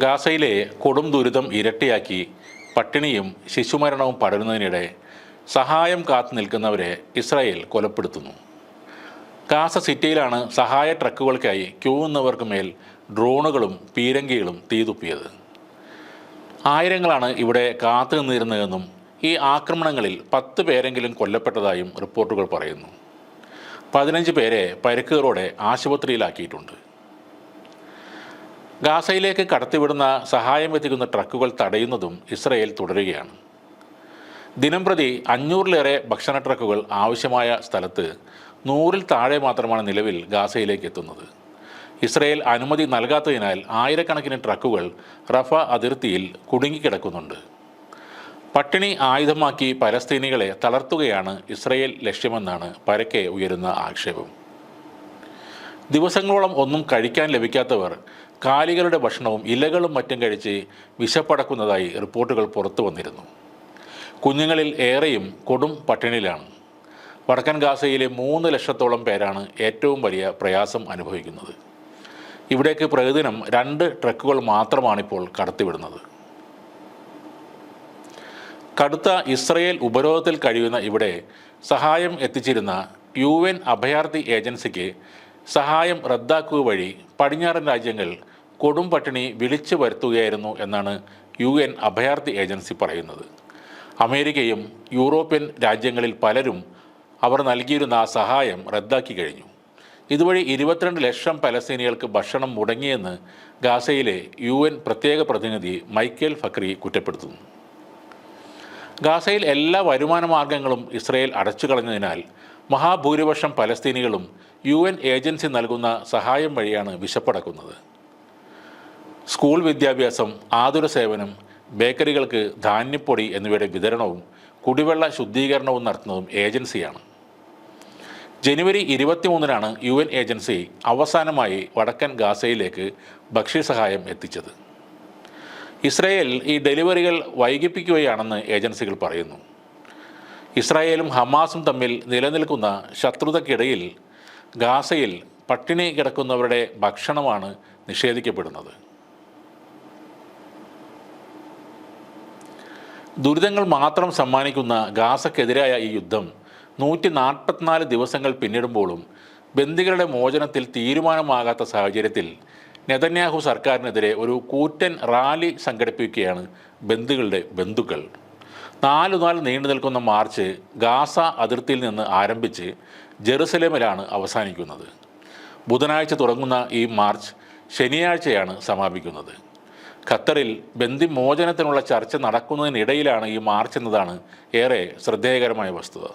ഗാസയിലെ കൊടും ദുരിതം ഇരട്ടിയാക്കി പട്ടിണിയും ശിശുമരണവും പടരുന്നതിനിടെ സഹായം കാത്തു നിൽക്കുന്നവരെ ഇസ്രായേൽ കൊലപ്പെടുത്തുന്നു. ഗാസ സിറ്റിയിലാണ് സഹായ ട്രക്കുകൾക്കായി ക്യൂവുന്നവർക്ക് മേൽ ഡ്രോണുകളും പീരങ്കികളും തീതുപ്പിയത്. ആയിരങ്ങളാണ് ഇവിടെ കാത്തു നിന്നിരുന്നതെന്നും ഈ ആക്രമണങ്ങളിൽ പത്ത് പേരെങ്കിലും കൊല്ലപ്പെട്ടതായും റിപ്പോർട്ടുകൾ പറയുന്നു. പതിനഞ്ച് പേരെ പരിക്കുകളോടെ ആശുപത്രിയിലാക്കിയിട്ടുണ്ട്. ഗാസയിലേക്ക് കടത്തിവിടുന്ന സഹായം എത്തിക്കുന്ന ട്രക്കുകൾ തടയുന്നതും ഇസ്രയേൽ തുടരുകയാണ്. ദിനംപ്രതി അഞ്ഞൂറിലേറെ ഭക്ഷണ ട്രക്കുകൾ ആവശ്യമായ സ്ഥലത്ത് നൂറിൽ താഴെ മാത്രമാണ് നിലവിൽ ഗാസയിലേക്ക് എത്തുന്നത്. ഇസ്രയേൽ അനുമതി നൽകാത്തതിനാൽ ആയിരക്കണക്കിന് ട്രക്കുകൾ റഫ അതിർത്തിയിൽ കുടുങ്ങിക്കിടക്കുന്നുണ്ട്. പട്ടിണി ആയുധമാക്കി പലസ്തീനികളെ തളർത്തുകയാണ് ഇസ്രയേൽ ലക്ഷ്യമെന്നാണ് പരക്കെ ഉയരുന്ന ആക്ഷേപം. ദിവസങ്ങളോളം ഒന്നും കഴിക്കാൻ ലഭിക്കാത്തവർ കാലികളുടെ ഭക്ഷണവും ഇലകളും മറ്റും കഴിച്ച് വിശപ്പടക്കുന്നതായി റിപ്പോർട്ടുകൾ പുറത്തു വന്നിരുന്നു. കുഞ്ഞുങ്ങളിൽ ഏറെയും കൊടും പട്ടിണിയിലാണ്. വടക്കൻ ഗാസയിലെ മൂന്ന് ലക്ഷത്തോളം പേരാണ് ഏറ്റവും വലിയ പ്രയാസം അനുഭവിക്കുന്നത്. ഇവിടേക്ക് പ്രതിദിനം രണ്ട് ട്രക്കുകൾ മാത്രമാണിപ്പോൾ കടത്തിവിടുന്നത്. കടുത്ത ഇസ്രയേൽ ഉപരോധത്തിൽ കഴിയുന്ന ഇവിടെ സഹായം എത്തിച്ചിരുന്ന യു എൻ അഭയാർത്ഥി ഏജൻസിക്ക് സഹായം റദ്ദാക്കുക വഴി പടിഞ്ഞാറൻ രാജ്യങ്ങൾ കൊടും പട്ടിണി വിളിച്ചു വരുത്തുകയായിരുന്നു എന്നാണ് യു എൻ അഭയാർത്ഥി ഏജൻസി പറയുന്നത്. അമേരിക്കയും യൂറോപ്യൻ രാജ്യങ്ങളിൽ പലരും അവർ നൽകിയിരുന്ന ആ സഹായം റദ്ദാക്കി കഴിഞ്ഞു. ഇതുവഴി ഇരുപത്തിരണ്ട് ലക്ഷം പലസ്തീനികൾക്ക് ഭക്ഷണം മുടങ്ങിയെന്ന് ഗാസയിലെ യു എൻ പ്രത്യേക പ്രതിനിധി മൈക്കേൽ ഫക്രി കുറ്റപ്പെടുത്തുന്നു. ഗാസയിൽ എല്ലാ വരുമാന മാർഗങ്ങളും ഇസ്രയേൽ അടച്ചു കളഞ്ഞതിനാൽ മഹാഭൂരിപക്ഷം പലസ്തീനികളും യു എൻ ഏജൻസി നൽകുന്ന സഹായം വഴിയാണ് വിശപ്പടക്കുന്നത്. സ്കൂൾ വിദ്യാഭ്യാസം ആതുര സേവനം ബേക്കറികൾക്ക് ധാന്യപ്പൊടി എന്നിവയുടെ വിതരണവും കുടിവെള്ള ശുദ്ധീകരണവും നടത്തുന്നതും ഏജൻസിയാണ്. ജനുവരി ഇരുപത്തിമൂന്നിനാണ് യു എൻ ഏജൻസി അവസാനമായി വടക്കൻ ഗാസയിലേക്ക് ഭക്ഷ്യസഹായം എത്തിച്ചത്. ഇസ്രയേൽ ഈ ഡെലിവറികൾ വൈകിപ്പിക്കുകയാണെന്ന് ഏജൻസികൾ പറയുന്നു. ഇസ്രായേലും ഹമാസും തമ്മിൽ നിലനിൽക്കുന്ന ശത്രുതയ്ക്കിടയിൽ ഗാസയിൽ പട്ടിണി കിടക്കുന്നവരുടെ ഭക്ഷണമാണ് നിഷേധിക്കപ്പെടുന്നത്. ദുരിതങ്ങൾ മാത്രം സമ്മാനിക്കുന്ന ഗാസക്കെതിരായ ഈ യുദ്ധം നൂറ്റി നാൽപ്പത്തിനാല് ദിവസങ്ങൾ പിന്നിടുമ്പോഴും ബന്ദികളുടെ മോചനത്തിൽ തീരുമാനമാകാത്ത സാഹചര്യത്തിൽ നെതന്യാഹു സർക്കാരിനെതിരെ ഒരു കൂറ്റൻ റാലി സംഘടിപ്പിക്കുകയാണ് ബന്ധുക്കളുടെ ബന്ധുക്കൾ. നാലു നാൾ നീണ്ടു നിൽക്കുന്ന മാർച്ച് ഗാസ അതിർത്തിയിൽ നിന്ന് ആരംഭിച്ച് ജെറുസലേമിലാണ് അവസാനിക്കുന്നത്. ബുധനാഴ്ച തുടങ്ങുന്ന ഈ മാർച്ച് ശനിയാഴ്ചയാണ് സമാപിക്കുന്നത്. ഖത്തറിൽ ബന്ദിമോചനത്തിനുള്ള ചർച്ച നടക്കുന്നതിനിടയിലാണ് ഈ മാർച്ച് എന്നതാണ് ഏറെ ശ്രദ്ധേയകരമായ വസ്തുത.